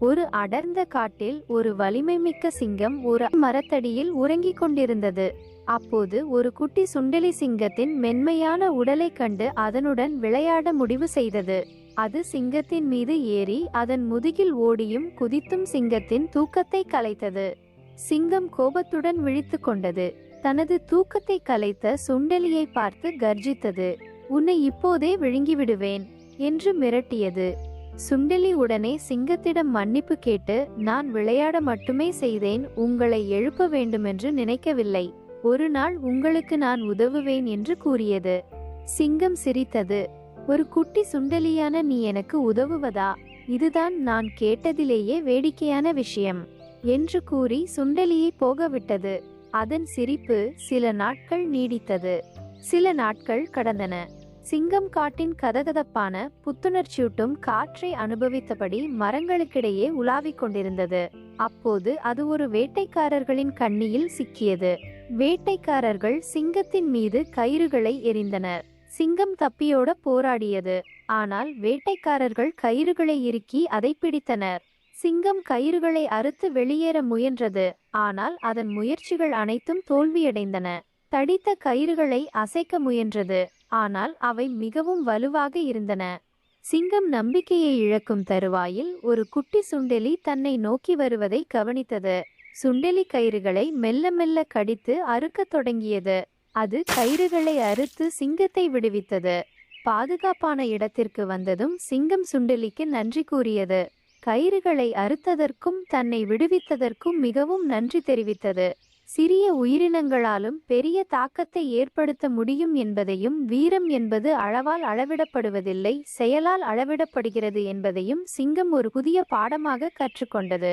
ஒரு அடர்ந்த காட்டில் ஒரு வலிமைமிக்க சிங்கம் ஒரு மரத்தடியில் உறங்கிக் கொண்டிருந்தது. அப்போது ஒரு குட்டி சுண்டெலி சிங்கத்தின் மென்மையான உடலைக் கண்டு அதனுடன் விளையாட முடிவு செய்தது. அது சிங்கத்தின் மீது ஏறி அதன் முதுகில் ஓடியும் குதித்தும் சிங்கத்தின் தூக்கத்தை கலைத்தது. சிங்கம் கோபத்துடன் விழித்து கொண்டது. தனது தூக்கத்தை கலைத்த சுண்டெலியை பார்த்து கர்ஜித்தது. உன்னை இப்போதே விழுங்கிவிடுவேன் என்று மிரட்டியது. சுண்டெலி உடனே சிங்கத்திடம் மன்னிப்பு கேட்டு நான் விளையாட மட்டுமே செய்தேன் உங்களை எழுப்ப வேண்டுமென்று நினைக்கவில்லை. ஒரு நாள் உங்களுக்கு நான் உதவுவேன் என்று கூறியது. சிங்கம் சிரித்தது. ஒரு குட்டி சுண்டலியான நீ எனக்கு உதவுவதா? இதுதான் நான் கேட்டதிலேயே வேடிக்கையான விஷயம் என்று கூறி சுண்டலியை போகவிட்டது. அதன் சிரிப்பு சில நாட்கள் நீடித்தது. சில நாட்கள் கடந்தன. சிங்கம் காட்டின் கதகதப்பான புத்துணர்ச்சியூட்டும் காற்றை அனுபவித்தபடி மரங்களுக்கிடையே உலாவிக் கொண்டிருந்தது. அப்போது அது ஒரு வேட்டைக்காரர்களின் கண்ணியில் சிக்கியது. வேட்டைக்காரர்கள் சிங்கத்தின் மீது கயிறுகளை எரிந்தனர் சிங்கம் தப்பியோட போராடியது. ஆனால் வேட்டைக்காரர்கள் கயிறுகளை இறுக்கி அதை பிடித்தனர். சிங்கம் கயிறுகளை அறுத்து வெளியேற முயன்றது. ஆனால் அதன் முயற்சிகள் அனைத்தும் தோல்வியடைந்தன. தடித்த கயிறுகளை அசைக்க முயன்றது. ஆனால் அவை மிகவும் வலுவாக இருந்தன. சிங்கம் நம்பிக்கையை இழக்கும் தருவாயில் ஒரு குட்டி சுண்டெலி தன்னை நோக்கி வருவதை கவனித்தது. சுண்டெலி கயிறுகளை மெல்ல மெல்ல கடித்து அறுக்கத் தொடங்கியது. அது கயிறுகளை அறுத்து சிங்கத்தை விடுவித்தது. பாதுகாப்பான இடத்திற்கு வந்ததும் சிங்கம் சுண்டெலிக்கு நன்றி கூறியது. கயிறுகளை அறுத்ததற்கும் தன்னை விடுவித்ததற்கும் மிகவும் நன்றி தெரிவித்தது. சிறிய உயிரினங்களாலும் பெரிய தாக்கத்தை ஏற்படுத்த முடியும் என்பதையும் வீரம் என்பது அளவால் அளவிடப்படுவதில்லை செயலால் அளவிடப்படுகிறது என்பதையும் சிங்கம் ஒரு புதிய பாடமாக கற்றுக்கொண்டது.